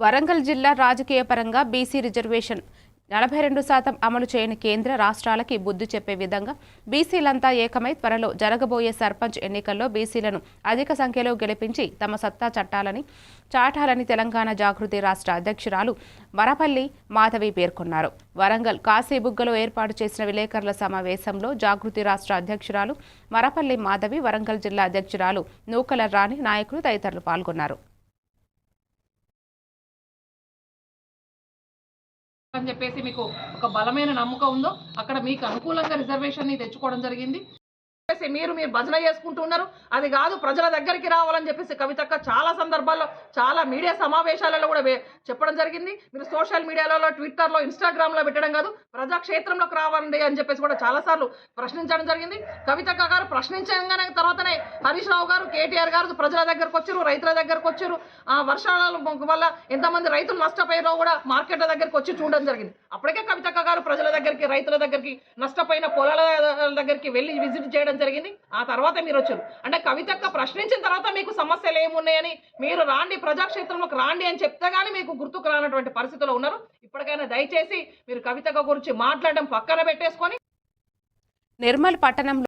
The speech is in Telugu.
వరంగల్ జిల్లా రాజకీయ పరంగా బీసీ రిజర్వేషన్. నలభై రెండు శాతం అమలు చేయని కేంద్ర రాష్ట్రాలకి బుద్ధి చెప్పే విధంగా బీసీలంతా ఏకమై త్వరలో జరగబోయే సర్పంచ్ ఎన్నికల్లో బీసీలను అధిక సంఖ్యలో గెలిపించి తమ సత్తా చట్టాలని చాటాలని తెలంగాణ జాగృతి రాష్ట్ర అధ్యక్షురాలు వరపల్లి మాధవి పేర్కొన్నారు. వరంగల్ కాశీబుగ్గలో ఏర్పాటు చేసిన విలేకరుల సమావేశంలో జాగృతి రాష్ట్ర అధ్యక్షురాలు వరపల్లి మాధవి వరంగల్ జిల్లా అధ్యక్షురాలు నూకల రాణి నాయకులు తదితరులు పాల్గొన్నారు. అని చెప్పేసి మీకు ఒక బలమైన నమ్మకం ఉందో అక్కడ మీకు అనుకూలంగా రిజర్వేషన్ని తెచ్చుకోవడం జరిగింది. చెప్పేసి మీరు మీరు భజన చేసుకుంటూ ఉన్నారు. అది కాదు ప్రజల దగ్గరికి రావాలని చెప్పేసి కవితక్క చాలా సందర్భాల్లో చాలా మీడియా సమావేశాలలో కూడా చెప్పడం జరిగింది. మీరు సోషల్ మీడియాలలో ట్విట్టర్లో ఇన్స్టాగ్రామ్లో పెట్టడం కాదు ప్రజాక్షేత్రంలోకి రావాలండి అని చెప్పేసి కూడా చాలాసార్లు ప్రశ్నించడం జరిగింది. కవితక్క గారు ప్రశ్నించగానే తర్వాతనే హరీష్ రావు గారు కేటీఆర్ గారు ప్రజల దగ్గరకు వచ్చారు రైతుల దగ్గరకు వచ్చారు. ఆ వర్షాల వల్ల ఎంతమంది రైతులు నష్టపోయారో కూడా మార్కెట్ల దగ్గరకు వచ్చి చూడడం జరిగింది. అప్పటికే కవితక్క గారు ప్రజల దగ్గరికి రైతుల దగ్గరికి నష్టపోయిన పొలాల దగ్గరికి వెళ్ళి విజిట్ చేయడం జరిగింది ఆ తర్వాత మీరు వచ్చారు. అంటే కవితక్క ప్రశ్నించిన తర్వాత మీకు సమస్యలు ఏమున్నాయని మీరు రాండి ప్రజాక్షేత్రంలోకి రాండి అని చెప్తే కానీ మీకు గుర్తుకు రానటువంటి పరిస్థితిలో ఉన్నారు. ఇప్పటికైనా దయచేసి మీరు కవితక్క గురించి మాట్లాడడం పక్కన పెట్టేసుకొని నిర్మల్ పట్టణంలో